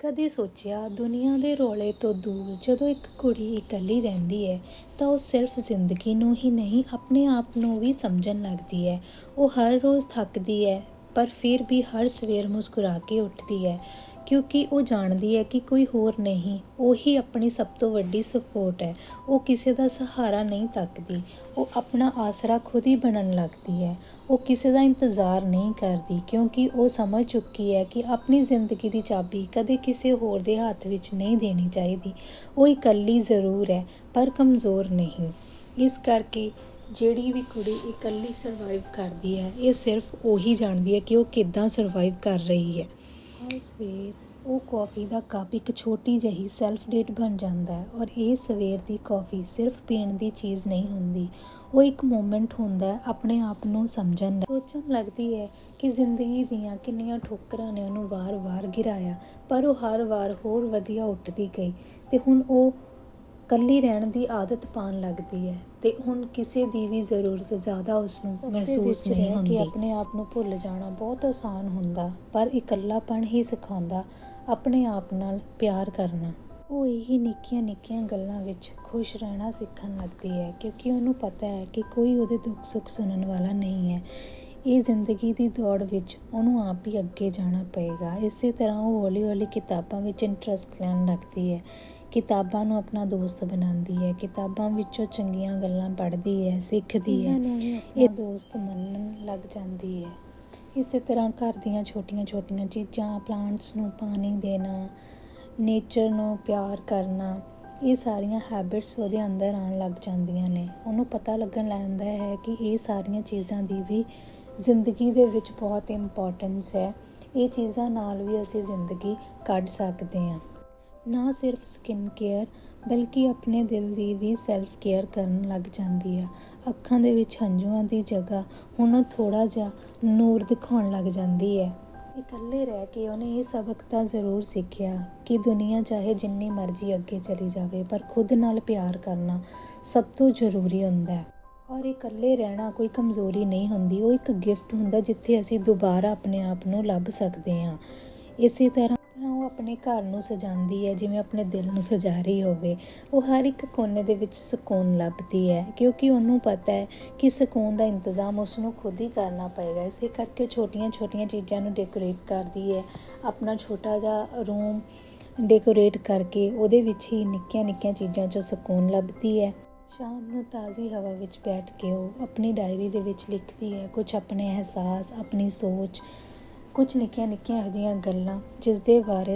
ਕਦੇ ਸੋਚਿਆ ਦੁਨੀਆ ਦੇ ਰੌਲੇ ਤੋਂ ਦੂਰ ਜਦੋਂ ਇੱਕ ਕੁੜੀ ਇਕੱਲੀ ਰਹਿੰਦੀ ਹੈ ਤਾਂ ਉਹ ਸਿਰਫ ਜ਼ਿੰਦਗੀ ਨੂੰ ਹੀ ਨਹੀਂ, ਆਪਣੇ ਆਪ ਨੂੰ ਵੀ ਸਮਝਣ ਲੱਗਦੀ ਹੈ। ਉਹ ਹਰ ਰੋਜ਼ ਥੱਕਦੀ ਹੈ, ਪਰ ਫਿਰ ਵੀ ਹਰ ਸਵੇਰ ਮੁਸਕਰਾ ਕੇ ਉੱਠਦੀ ਹੈ। ਕਿਉਂਕਿ ਉਹ ਜਾਣਦੀ ਹੈ ਕਿ ਕੋਈ ਹੋਰ ਨਹੀਂ, ਉਹੀ ਆਪਣੀ ਸਭ ਤੋਂ ਵੱਡੀ ਸਪੋਰਟ ਹੈ। ਉਹ ਕਿਸੇ ਦਾ ਸਹਾਰਾ ਨਹੀਂ ਤੱਕਦੀ, ਉਹ ਆਪਣਾ ਆਸਰਾ ਖੁਦ ਹੀ ਬਣਨ ਲੱਗਦੀ ਹੈ। ਉਹ ਕਿਸੇ ਦਾ ਇੰਤਜ਼ਾਰ ਨਹੀਂ ਕਰਦੀ, ਕਿਉਂਕਿ ਉਹ ਸਮਝ ਚੁੱਕੀ ਹੈ ਕਿ ਆਪਣੀ ਜ਼ਿੰਦਗੀ ਦੀ ਚਾਬੀ ਕਦੇ ਕਿਸੇ ਹੋਰ ਦੇ ਹੱਥ ਵਿੱਚ ਨਹੀਂ ਦੇਣੀ ਚਾਹੀਦੀ। ਉਹ ਇਕੱਲੀ ਜ਼ਰੂਰ ਹੈ, ਪਰ ਕਮਜ਼ੋਰ ਨਹੀਂ। ਇਸ ਕਰਕੇ ਜਿਹੜੀ ਵੀ ਕੁੜੀ ਇਕੱਲੀ ਸਰਵਾਈਵ ਕਰਦੀ ਹੈ, ਇਹ ਸਿਰਫ ਉਹੀ ਜਾਣਦੀ ਹੈ ਕਿ ਉਹ ਕਿੱਦਾਂ ਸਰਵਾਈਵ ਕਰ ਰਹੀ ਹੈ। ਹਰ ਸਵੇਰ ਉਹ ਕੌਫੀ ਦਾ ਕੱਪ ਇੱਕ ਛੋਟੀ ਜਿਹੀ ਸੈਲਫ ਡੇਟ ਬਣ ਜਾਂਦਾ ਹੈ ਔਰ ਇਹ ਸਵੇਰ ਦੀ ਕੌਫੀ ਸਿਰਫ ਪੀਣ ਦੀ ਚੀਜ਼ ਨਹੀਂ ਹੁੰਦੀ। ਉਹ ਇੱਕ ਮੂਮੈਂਟ ਹੁੰਦਾ ਹੈ, ਆਪਣੇ ਆਪ ਨੂੰ ਸਮਝਣ ਦਾ। ਸੋਚਣ ਲੱਗਦੀ ਹੈ ਕਿ ਜ਼ਿੰਦਗੀ ਦੀਆਂ ਕਿੰਨੀਆਂ ਠੋਕਰਾਂ ਨੇ ਉਹਨੂੰ ਵਾਰ-ਵਾਰ ਗਿਰਾਇਆ, ਪਰ ਉਹ ਹਰ ਵਾਰ ਹੋਰ ਵਧੀਆ ਉੱਠਦੀ ਗਈ ਤੇ ਹੁਣ ਉਹ ਇਕੱਲੀ ਰਹਿਣ ਦੀ ਆਦਤ ਪਾਉਣ ਲੱਗਦੀ ਹੈ ਤੇ ਹੁਣ ਕਿਸੇ ਦੀ ਵੀ ਜ਼ਰੂਰਤ ਜ਼ਿਆਦਾ ਉਸ ਨੂੰ ਮਹਿਸੂਸ ਨਹੀਂ ਹੁੰਦੀ ਕਿ ਆਪਣੇ ਆਪ ਨੂੰ ਭੁੱਲ ਜਾਣਾ ਬਹੁਤ ਆਸਾਨ ਹੁੰਦਾ ਪਰ ਇਕੱਲਾਪਣ ਹੀ ਸਿਖਾਉਂਦਾ ਆਪਣੇ ਆਪ ਨਾਲ ਪਿਆਰ ਕਰਨਾ। ਉਹ ਇਹੀ ਨਿੱਕੀਆਂ ਨਿੱਕੀਆਂ ਗੱਲਾਂ ਵਿੱਚ ਖੁਸ਼ ਰਹਿਣਾ ਸਿੱਖਣ ਲੱਗਦੀ ਹੈ ਕਿਉਂਕਿ ਉਹਨੂੰ ਪਤਾ ਹੈ ਕਿ ਕੋਈ ਉਹਦੇ ਦੁੱਖ ਸੁੱਖ ਸੁਣਨ ਵਾਲਾ ਨਹੀਂ ਹੈ। ਇਹ ਜ਼ਿੰਦਗੀ ਦੀ ਦੌੜ ਵਿੱਚ ਉਹਨੂੰ ਆਪ ਹੀ ਅੱਗੇ ਜਾਣਾ ਪਏਗਾ। ਇਸੇ ਤਰ੍ਹਾਂ ਉਹ ਹੌਲੀ ਹੌਲੀ ਕਿਤਾਬਾਂ ਵਿੱਚ ਇੰਟਰਸਟ ਲੈਣ ਲੱਗਦੀ ਹੈ। ਕਿਤਾਬਾਂ ਨੂੰ ਆਪਣਾ ਦੋਸਤ ਬਣਾਉਂਦੀ ਹੈ ਕਿਤਾਬਾਂ ਵਿੱਚੋਂ ਚੰਗੀਆਂ ਗੱਲਾਂ ਪੜ੍ਹਦੀ ਹੈ ਸਿੱਖਦੀ ਹੈ ਇਹ ਦੋਸਤ ਮੰਨਣ ਲੱਗ ਜਾਂਦੀ ਹੈ। ਇਸੇ ਤਰ੍ਹਾਂ ਘਰ ਦੀਆਂ ਛੋਟੀਆਂ-ਛੋਟੀਆਂ ਚੀਜ਼ਾਂ ਪਲਾਂਟਸ ਨੂੰ ਪਾਣੀ ਦੇਣਾ ਨੇਚਰ ਨੂੰ ਪਿਆਰ ਕਰਨਾ ਇਹ ਸਾਰੀਆਂ ਹੈਬਿਟਸ ਉਹਦੇ ਅੰਦਰ ਆਉਣ ਲੱਗ ਜਾਂਦੀਆਂ ਨੇ। ਉਹਨੂੰ ਪਤਾ ਲੱਗਣ ਲੈਂਦਾ ਹੈ ਕਿ ਇਹ ਸਾਰੀਆਂ ਚੀਜ਼ਾਂ ਦੀ ਵੀ ਜ਼ਿੰਦਗੀ ਦੇ ਵਿੱਚ ਬਹੁਤ ਇੰਪੋਰਟੈਂਸ ਹੈ। ਇਹ ਚੀਜ਼ਾਂ ਨਾਲ ਵੀ ਅਸੀਂ ਜ਼ਿੰਦਗੀ ਕੱਢ ਸਕਦੇ ਹਾਂ। ਨਾ ਸਿਰਫ ਸਕਿਨ ਕੇਅਰ ਬਲਕਿ ਆਪਣੇ ਦਿਲ ਦੀ ਵੀ ਸੈਲਫ ਕੇਅਰ ਕਰਨ ਲੱਗ ਜਾਂਦੀ ਆ। ਅੱਖਾਂ ਦੇ ਵਿੱਚ ਹੰਝੂਆਂ ਦੀ ਜਗ੍ਹਾ ਹੁਣ ਉਹ ਥੋੜਾ ਜਿਹਾ ਨੂਰ ਦਿਖਾਉਣ ਲੱਗ ਜਾਂਦੀ ਹੈ। ਇਕੱਲੇ ਰਹਿ ਕੇ ਉਹਨੇ ਇਹ ਸਬਕ ਤਾਂ ਜ਼ਰੂਰ ਸਿੱਖਿਆ ਕਿ ਦੁਨੀਆ ਚਾਹੇ ਜਿੰਨੀ ਮਰਜ਼ੀ ਅੱਗੇ ਚਲੀ ਜਾਵੇ, ਪਰ ਖੁਦ ਨਾਲ ਪਿਆਰ ਕਰਨਾ ਸਭ ਤੋਂ ਜ਼ਰੂਰੀ ਹੁੰਦਾ ਹੈ। ਔਰ ਇਕੱਲੇ ਰਹਿਣਾ ਕੋਈ ਕਮਜ਼ੋਰੀ ਨਹੀਂ ਹੁੰਦੀ, ਉਹ ਇੱਕ ਗਿਫਟ ਹੁੰਦਾ ਜਿੱਥੇ ਅਸੀਂ ਦੁਬਾਰਾ ਆਪਣੇ ਆਪ ਨੂੰ ਲੱਭ ਸਕਦੇ ਹਾਂ। ਇਸੇ ਤਰ੍ਹਾਂ ਆਪਣੇ ਘਰ ਨੂੰ ਸਜਾਉਂਦੀ ਹੈ, ਜਿਵੇਂ ਆਪਣੇ ਦਿਲ ਨੂੰ ਸਜਾ ਰਹੀ ਹੋਵੇ, ਉਹ ਹਰ ਇੱਕ ਕੋਨੇ ਦੇ ਵਿੱਚ ਸਕੂਨ ਲੱਭਦੀ ਹੈ, ਕਿਉਂਕਿ ਉਹਨੂੰ ਪਤਾ ਹੈ ਕਿ ਸਕੂਨ ਦਾ ਇੰਤਜ਼ਾਮ ਉਸ ਨੂੰ ਖੁਦ ਹੀ ਕਰਨਾ ਪਏਗਾ। ਇਸੇ ਕਰਕੇ ਛੋਟੀਆਂ-ਛੋਟੀਆਂ ਚੀਜ਼ਾਂ ਨੂੰ ਡੈਕੋਰੇਟ ਕਰਦੀ ਹੈ। ਆਪਣਾ ਛੋਟਾ ਜਿਹਾ ਰੂਮ ਡੈਕੋਰੇਟ ਕਰਕੇ ਉਹਦੇ ਵਿੱਚ ਹੀ ਨਿੱਕੀਆਂ-ਨਿੱਕੀਆਂ ਚੀਜ਼ਾਂ 'ਚੋਂ ਸਕੂਨ ਲੱਭਦੀ ਹੈ। ਸ਼ਾਮ ਨੂੰ ਤਾਜ਼ੀ ਹਵਾ ਵਿੱਚ ਬੈਠ ਕੇ ਉਹ ਆਪਣੀ ਡਾਇਰੀ ਦੇ ਵਿੱਚ ਲਿਖਦੀ ਹੈ ਕੁਝ ਆਪਣੇ ਅਹਿਸਾਸ, ਆਪਣੀ ਸੋਚ ਕੁਝ ਨਿੱਕੀਆਂ ਨਿੱਕੀਆਂ ਇਹੋ ਜਿਹੀਆਂ ਗੱਲਾਂ ਜਿਸ ਦੇ ਬਾਰੇ